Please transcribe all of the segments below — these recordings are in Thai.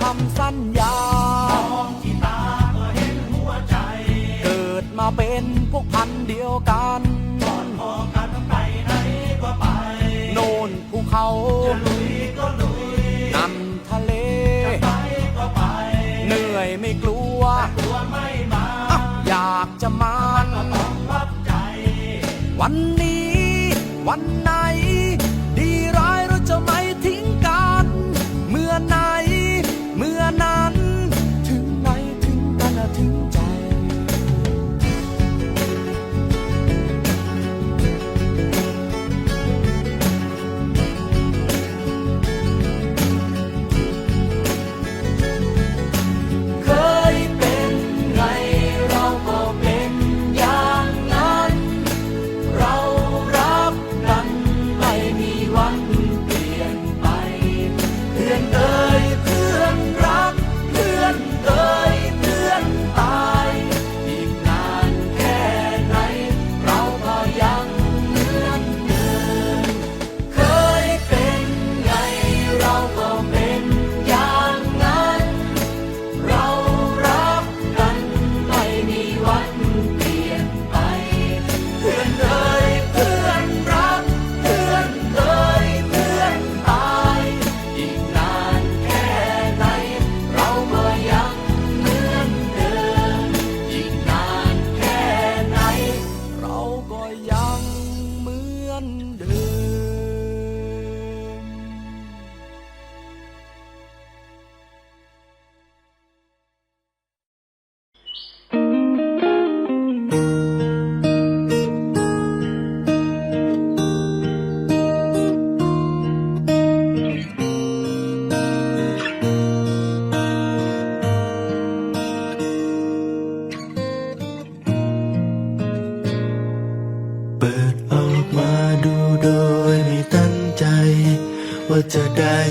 คำสัญญามองที่ตาก็เห็นหัวใจ เกิดมาเป็นพวกพันเดียวกันก่อนพอกันไปไหนก็ไป โน่นภูเขาจะลุยก็ลุยนั่นทะเลจะไปก็ไป เหนื่อยไม่กลัวตัวไม่มาออยากจะมันก็ต้องวัดใจ วันนี้วันไหน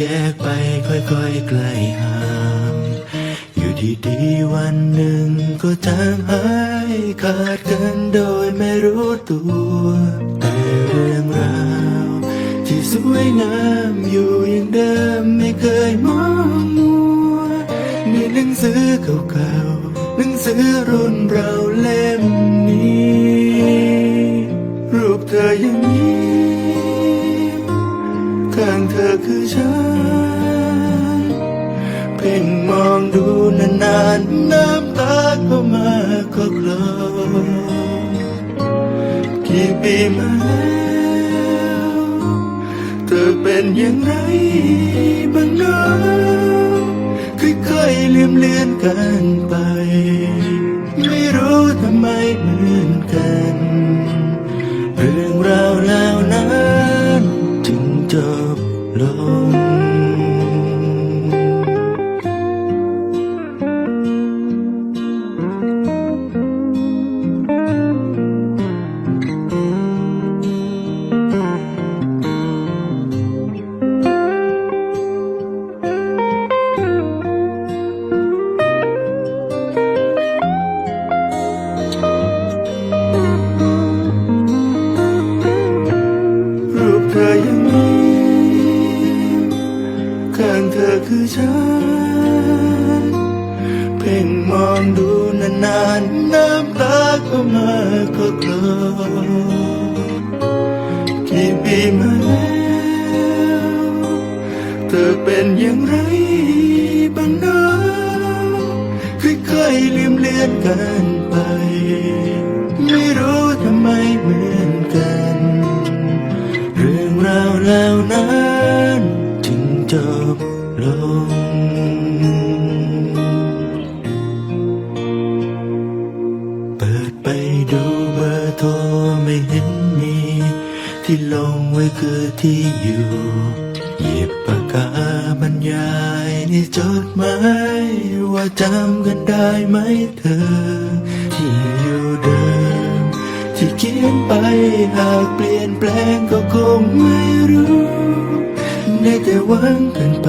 แยกไปค่อยๆไกลห่างอยู่ดีๆวันหนึ่งก็จางหายขาดกันโดยไม่รู้ตัวแต่เรื่องราวที่สวยงามอยู่อย่างเดิมไม่เคยมองมัวในหนังสือเก่าๆหนังสือรุ่นเราเล่มนี้ รูปเธอยังมีข้างเธอคือฉันานน้ำตาก็มาก็คลอกี่ปีมาแล้วเธอเป็นอย่างไรบ้างนะค่อยๆเลืมเลือนกันไป ไม่รู้ทำไมเหมือนกัน เรื่องราวเหล่านั้นจึงจบลง กี่ปีมาแล้ว เธอเป็นอย่างไรบ้างนะค่อยๆลืมเลือนกันไป ไม่รู้ทำไมเหมือนกัน เรื่องราวแล้วนั้นถึงจบ ไว้คือที่อยู่หยิบปากกาบรรยายในจดหมายว่าจำกันได้ไหมเธอ ที่อยู่เดิม ที่เขียนไปหากเปลี่ยนแปลงก็คงไม่รู้ ได้แต่หวังกันไป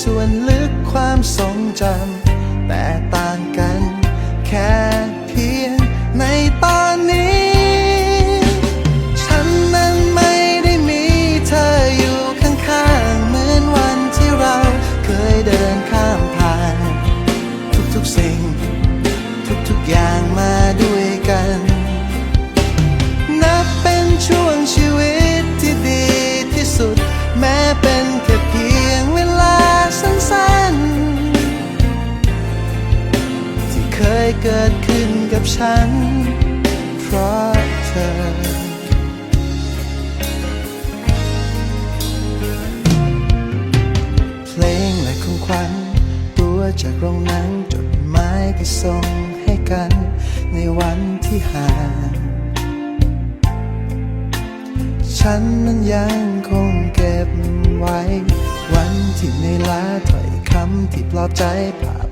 ส่วนลึกความทรงจำแต่ต่างกัน เกิดขึ้นกับฉัน เพราะเธอ เพลงและของขวัญตัวจากโรงหนังจดหมายที่ส่งให้กัน ในวันที่ห่างฉันนั้นยังคงเก็บไว้ วันที่ในลาถ้อยคำที่ปลอบใจภาพ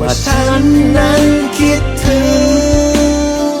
ว่าฉันนั้นคิดถึง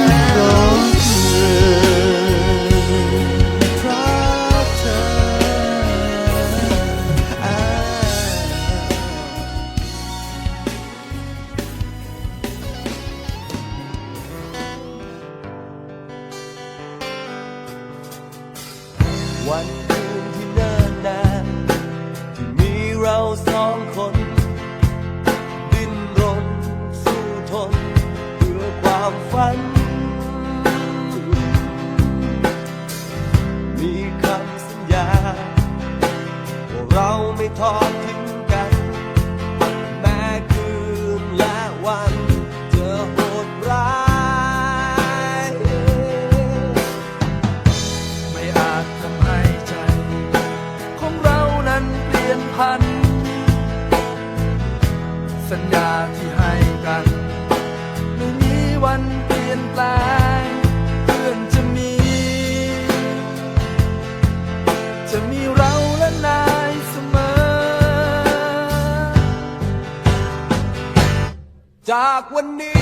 ามฝัน มีคำสัญญาว่าเราไม่ทอดทิ้งากวันนี้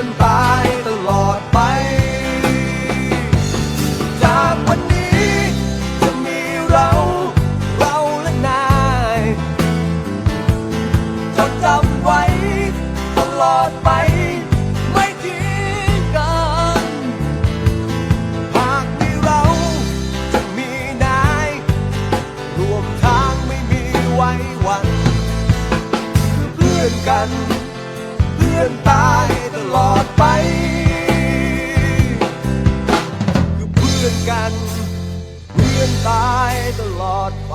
เพื่อนตายตลอดไป จากวันนี้จะมีเราเราและนายจดจำไว้ตลอดไปไม่ทิ้งกัน หากมีเราจะมีนายรวมทางไม่มีไว้วันคือเพื่อนกัน กันเพื่อนตายตลอดไป